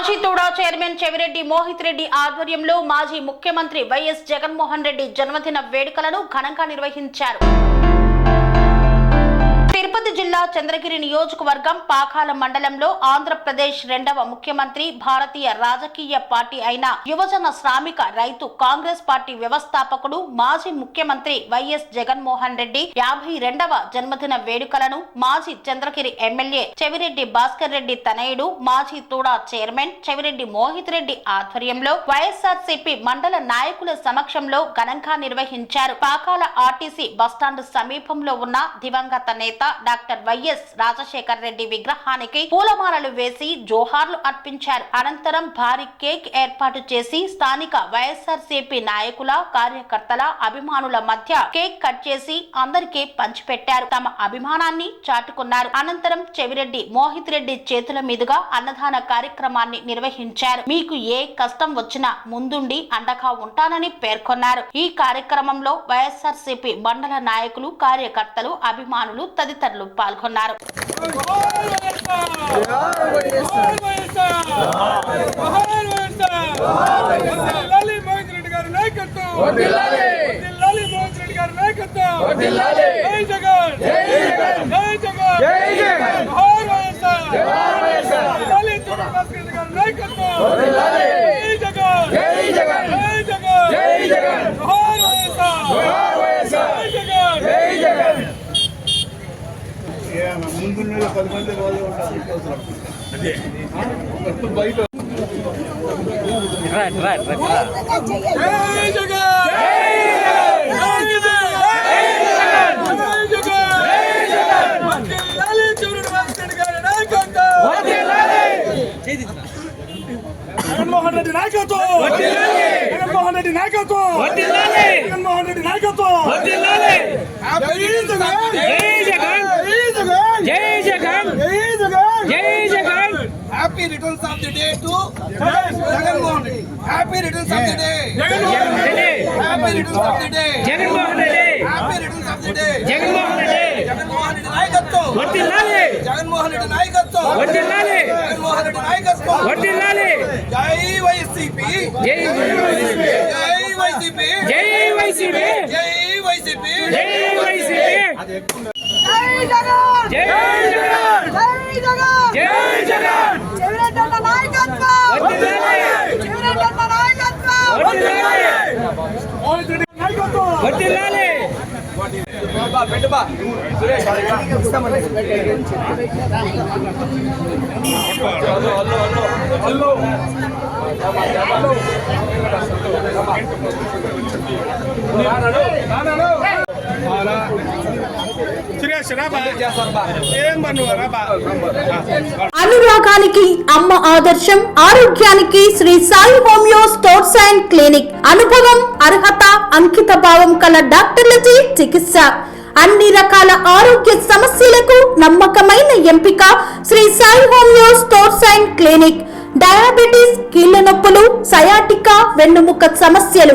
మాజీ తోడా చైర్మన్ చెవిరెడ్డి మోహిత్ రెడ్డి ఆధ్వర్యంలో మాజీ ముఖ్యమంత్రి వైఎస్ జగన్మోహన్ రెడ్డి జన్మదిన వేడుకలను ఘనంగా నిర్వహించారు. చంద్రగిరి నియోజకవర్గం పాకాల మండలంలో ఆంధ్రప్రదేశ్ రెండవ ముఖ్యమంత్రి భారతీయ రాజకీయ పార్టీ అయిన యువజన శ్రామిక రైతు కాంగ్రెస్ పార్టీ వ్యవస్థాపకుడు మాజీ ముఖ్యమంత్రి వైఎస్ జగన్మోహన్ రెడ్డి యాభై రెండవ జన్మదిన వేడుకలను మాజీ చంద్రగిరి ఎమ్మెల్యే చెవిరెడ్డి భాస్కర్ రెడ్డి తనయుడు మాజీ తూడా చైర్మన్ చెవిరెడ్డి మోహిత్ రెడ్డి ఆధ్వర్యంలో వైఎస్ఆర్సీపీ మండల నాయకుల సమక్షంలో ఘనంగా నిర్వహించారు. పాకాల ఆర్టీసీ బస్టాండ్ సమీపంలో ఉన్న దివంగత నేత డాక్టర్ వైఎస్ రాజశేఖర్ రెడ్డి విగ్రహానికి పూలమాలలు వేసి జోహార్లు అర్పించారు. అనంతరం భారీ కేక్ ఏర్పాటు చేసి స్థానిక వైఎస్ఆర్సీపీ నాయకుల కార్యకర్తల అభిమానుల మధ్య కేక్ కట్ చేసి అందరికీ పంచిపెట్టారు. తమ అభిమానాన్ని చాటుకున్నారు. అనంతరం చెవిరెడ్డి మోహిత్ రెడ్డి చేతుల మీదుగా అన్నదాన కార్యక్రమాన్ని నిర్వహించారు. మీకు ఏ కష్టం వచ్చినా ముందుండి అండగా ఉంటానని పేర్కొన్నారు. ఈ కార్యక్రమంలో వైఎస్ఆర్సీపీ మండల నాయకులు కార్యకర్తలు అభిమానులు తదితరులు పాల్గొన్నారు. వర్ధిల్లాలి మోహిత్ రెడ్డి గారి నాయకత్వం వర్ధిల్లాలి మోహిత్ రెడ్డి గారి నాయకత్వం జై జగన్ జై జగన్ జోహార్ వైఎస్ఆర్ వర్ధిల్లాలి తూర్పు భాస్కర్ రెడ్డి గారి నాయకత్వం జై జగన్ జై జగన్ జోహార్ వైఎస్ఆర్ జై జగన్ ముందున్న పది మంది వాళ్ళు ఉంటారు. బయట జై జగన్ జై జగన్. జై జగన్. వర్ధిల్లాలి తూర్పు భాస్కర్ రెడ్డి గారి నాయకత్వం జగన్మోహన్ రెడ్డి నాయకత్వం జగన్మోహన్ రెడ్డి నాయకత్వం జగన్మోహన్ రెడ్డి నాయకత్వం జై జగన్ జై జగన్ జై Jagan happy returns of the day to Jaganmohan Reddy. Happy returns of the day. Jaganmohan Reddy. Happy returns of the day. Jaganmohan Reddy. Happy returns of the day. Jaganmohan Reddy. Jaganmohan Reddy నాయకత్వం. వర్ధిల్లాలి జగన్మోహన్ రెడ్డి నాయకత్వం. వర్ధిల్లాలి జగన్మోహన్ రెడ్డి నాయకత్వం. వర్ధిల్లాలి జై YCP. జై జై YCP. జై వైసీపీ. జై వైసీపీ. జై వైసీపీ. జై జగన్! జై జగన్! జై జగన్! జై జగన్! చెవిరెడ్డన్న నాయకత్వం వర్ధిల్లాలి చెవిరెడ్డన్న నాయకత్వం వర్ధిల్లాలి మోహిత్ రెడ్డి నాయకత్వం వర్ధిల్లాలి ఏం పన్ను బా అనురాగానికి అమ్మ ఆదర్శం ఆరోగ్యానికి Shri Sai homeo stores and clinic. అనుభవం అర్హత అంకిత భావం కల డాక్టర్లచే చికిత్స. అన్ని రకాల ఆరోగ్య సమస్యలకు నమ్మకమైన ఎంపిక Shri Sai homeo stores and clinic. Diabetes కీళ్ళ నొప్పులు సయాటికా వెన్నుముక సమస్యలు